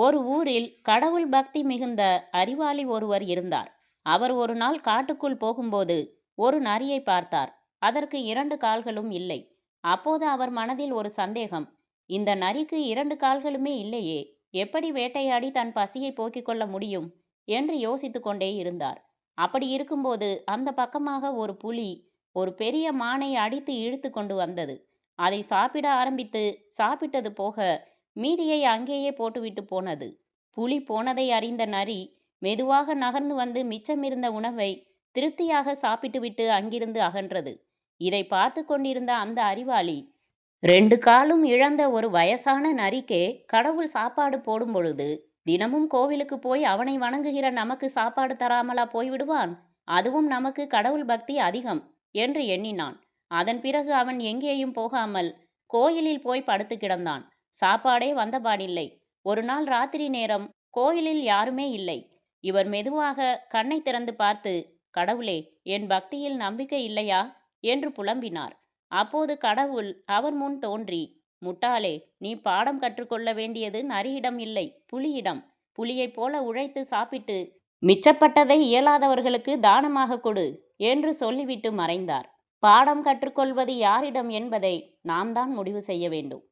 ஒரு ஊரில் கடவுள் பக்தி மிகுந்த அறிவாளி ஒருவர் இருந்தார். அவர் ஒரு நாள் காட்டுக்குள் போகும்போது ஒரு நரியை பார்த்தார். அதற்கு இரண்டு கால்களும் இல்லை. அப்போது அவர் மனதில் ஒரு சந்தேகம் இந்த நரிக்கு இரண்டு கால்களுமே இல்லையே எப்படி வேட்டையாடி தன் பசியை போக்கிக் கொள்ள முடியும் என்று யோசித்து கொண்டே இருந்தார். அப்படி இருக்கும்போது அந்த பக்கமாக ஒரு புலி ஒரு பெரிய மானை அடித்து இழுத்து கொண்டு வந்தது. அதை சாப்பிட ஆரம்பித்து சாப்பிட்டது போக மீதியை அங்கேயே போட்டுவிட்டு போனது. புலி போனதை அறிந்த நரி மெதுவாக நகர்ந்து வந்து மிச்சமிருந்த உணவை திருப்தியாக சாப்பிட்டுவிட்டு அங்கிருந்து அகன்றது. இதை பார்த்து கொண்டிருந்த அந்த அறிவாளி ரெண்டு காலும் இழந்த ஒரு வயசான நரிக்கே கடவுள் சாப்பாடு போடும் பொழுது தினமும் கோவிலுக்கு போய் அவனை வணங்குகிற நமக்கு சாப்பாடு தராமலா போய்விடுவான்? அதுவும் நமக்கு கடவுள் பக்தி அதிகம் என்று எண்ணினான். அதன் பிறகு அவன் எங்கேயும் போகாமல் கோயிலில் போய் படுத்து கிடந்தான். சாப்பாடே வந்தபாடில்லை. ஒரு நாள் ராத்திரி நேரம் கோயிலில் யாருமே இல்லை. இவர் மெதுவாக கண்ணை திறந்து பார்த்து கடவுளே என் பக்தியில் நம்பிக்கை இல்லையா? என்று புலம்பினார். அப்போது கடவுள் அவர் முன் தோன்றி முட்டாளே நீ பாடம் கற்றுக்கொள்ள வேண்டியது நரியிடம் இல்லை புலியிடம். புலியைப் போல உழைத்து சாப்பிட்டு மிச்சப்பட்டதை இயலாதவர்களுக்கு தானமாக கொடு என்று சொல்லிவிட்டு மறைந்தார். பாடம் கற்றுக்கொள்வது யாரிடம் என்பதை நாம் தான் முடிவு செய்ய வேண்டும்.